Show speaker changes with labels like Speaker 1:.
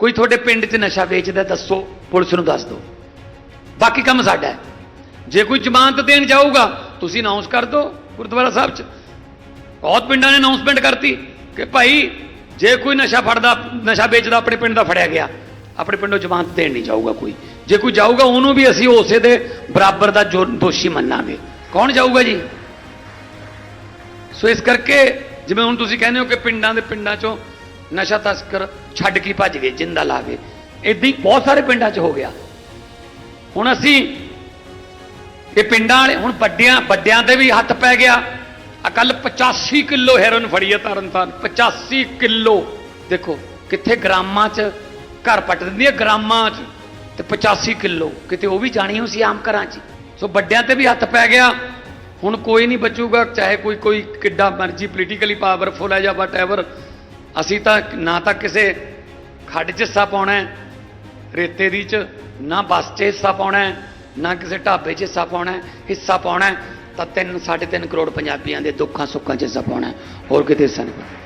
Speaker 1: ਕੋਈ ਤੁਹਾਡੇ ਪਿੰਡ 'ਚ ਨਸ਼ਾ ਵੇਚਦਾ ਦੱਸੋ, ਪੁਲਿਸ ਨੂੰ ਦੱਸ ਦਿਓ। ਬਾਕੀ ਕੰਮ ਸਾਡਾ ਹੈ। ਜੇ ਕੋਈ ਜ਼ਮਾਨਤ ਦੇਣ ਜਾਊਗਾ, ਤੁਸੀਂ ਅਨਾਉਂਸ ਕਰ ਦਿਓ ਗੁਰਦੁਆਰਾ ਸਾਹਿਬ 'ਚ। ਬਹੁਤ ਪਿੰਡਾਂ ਨੇ ਅਨਾਉਂਸਮੈਂਟ ਕਰਤੀ ਕਿ ਭਾਈ, ਜੇ ਕੋਈ ਨਸ਼ਾ ਫੜਦਾ, ਨਸ਼ਾ ਵੇਚਦਾ, ਆਪਣੇ ਪਿੰਡ ਦਾ ਫੜਿਆ ਗਿਆ, ਆਪਣੇ ਪਿੰਡੋਂ ਜ਼ਮਾਨਤ ਦੇਣ ਨਹੀਂ ਜਾਊਗਾ ਕੋਈ। ਜੇ ਕੋਈ ਜਾਊਗਾ, ਉਹਨੂੰ ਵੀ ਅਸੀਂ ਉਸੇ ਦੇ ਬਰਾਬਰ ਦਾ ਜੋ ਦੋਸ਼ੀ ਮੰਨਾਂਗੇ। ਕੌਣ ਜਾਊਗਾ ਜੀ? ਸੋ ਇਸ ਕਰਕੇ, ਜਿਵੇਂ ਹੁਣ ਤੁਸੀਂ ਕਹਿੰਦੇ ਹੋ ਕਿ ਪਿੰਡਾਂ ਦੇ ਪਿੰਡਾਂ 'ਚੋਂ ਨਸ਼ਾ ਤਸਕਰ ਛੱਡ ਕੇ ਭੱਜ ਗਏ ਜਿੰਦਾ ਲਾ ਗਏ ਇਦਾਂ ਹੀ ਬਹੁਤ ਸਾਰੇ ਪਿੰਡਾਂ 'ਚ ਹੋ ਗਿਆ। ਹੁਣ ਅਸੀਂ ਇਹ ਪਿੰਡਾਂ ਵਾਲੇ, ਹੁਣ ਵੱਡਿਆਂ ਵੱਡਿਆਂ ਤੇ ਵੀ ਹੱਥ ਪੈ ਗਿਆ। ਆ ਕੱਲ 85 ਕਿਲੋ ਹੈਰੋਇਨ ਫੜੀ ਹੈ ਤਰਨਤਾਰਨ 85 ਕਿਲੋ। ਦੇਖੋ, ਕਿੱਥੇ ਗ੍ਰਾਮਾਂ 'ਚ ਘਰ ਪੱਟ ਦਿੰਦੀ ਹੈ, ਗ੍ਰਾਮਾਂ 'ਚ। ਤੇ 85 ਕਿਲੋ, ਕਿਤੇ ਉਹ ਵੀ ਜਾਣੀ ਹੋ ਸੀ ਆਮ ਘਰਾਂ 'ਚ। ਸੋ ਵੱਡਿਆਂ ਤੇ ਵੀ ਹੱਥ ਪੈ ਗਿਆ। ਹੁਣ ਕੋਈ ਨਹੀਂ ਬਚੂਗਾ, ਚਾਹੇ ਕੋਈ ਕੋਈ ਕਿੱਡਾ ਮਰਜ਼ੀ ਪੋਲੀਟੀਕਲੀ ਪਾਵਰਫੁਲ ਹੈ ਜਾਂ ਵਟਐਵਰ ਅਸੀਂ ਤਾਂ ਨਾ ਤਾਂ ਕਿਸੇ ਖੱਡ 'ਚ ਹਿੱਸਾ ਪਾਉਣਾ ਰੇਤੇ ਦੀ ਚ, ਨਾ ਬੱਸ 'ਚ ਹਿੱਸਾ ਪਾਉਣਾ ਨਾ ਕਿਸੇ ਢਾਬੇ 'ਚ ਹਿੱਸਾ ਪਾਉਣਾ ਹਿੱਸਾ ਪਾਉਣਾ ਹੈ, ਤਾਂ 3 3.5 ਕਰੋੜ ਪੰਜਾਬੀਆਂ ਦੇ ਦੁੱਖਾਂ ਸੁੱਖਾਂ 'ਚ ਹਿੱਸਾ ਪਾਉਣਾ ਹੋਰ ਕਿਤੇ ਹਿੱਸਾ ਨਹੀਂ